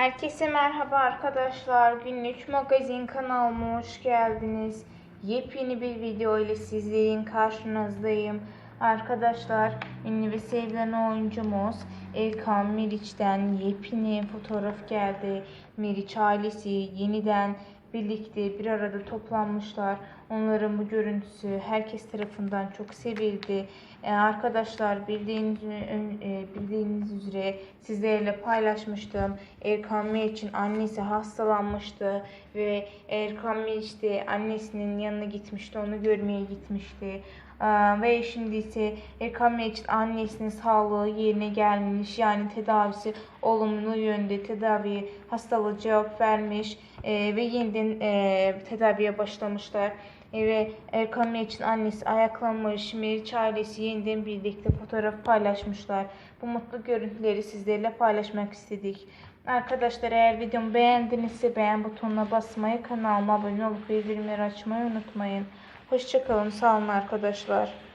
Herkese merhaba arkadaşlar. Günlük magazin kanalıma hoş geldiniz. Yepyeni bir video ile sizlerin karşınızdayım. Arkadaşlar ünlü ve sevilen oyuncumuz Erkan Meriç'ten yepyeni fotoğraf geldi. Meriç ailesi yeniden birlikte bir arada toplanmışlar. Onların bu görüntüsü herkes tarafından çok sevildi. Ee, arkadaşlar bildiğiniz, e, bildiğiniz üzere sizlerle paylaşmıştım. Erkan Meriç'in annesi hastalanmıştı ve Erkan Meriç de annesinin yanına gitmişti. Onu görmeye gitmişti. Ee, ve şimdi ise Erkan Meriç'in annesinin sağlığı yerine gelmiş. Yani tedavisi olumlu yönde tedavi hastalığı cevap vermiş e, ve yeniden e, tedaviye başlamışlar. E, ve Erkan Meriç'in annesi ayaklanmış. Meriç ailesi yeniden birlikte fotoğraf paylaşmışlar. Bu mutlu görüntüleri sizlerle paylaşmak istedik. Arkadaşlar eğer videomu beğendinizse beğen butonuna basmayı, kanalıma abone olup bildirimleri açmayı unutmayın. Hoşçakalın, sağ olun arkadaşlar.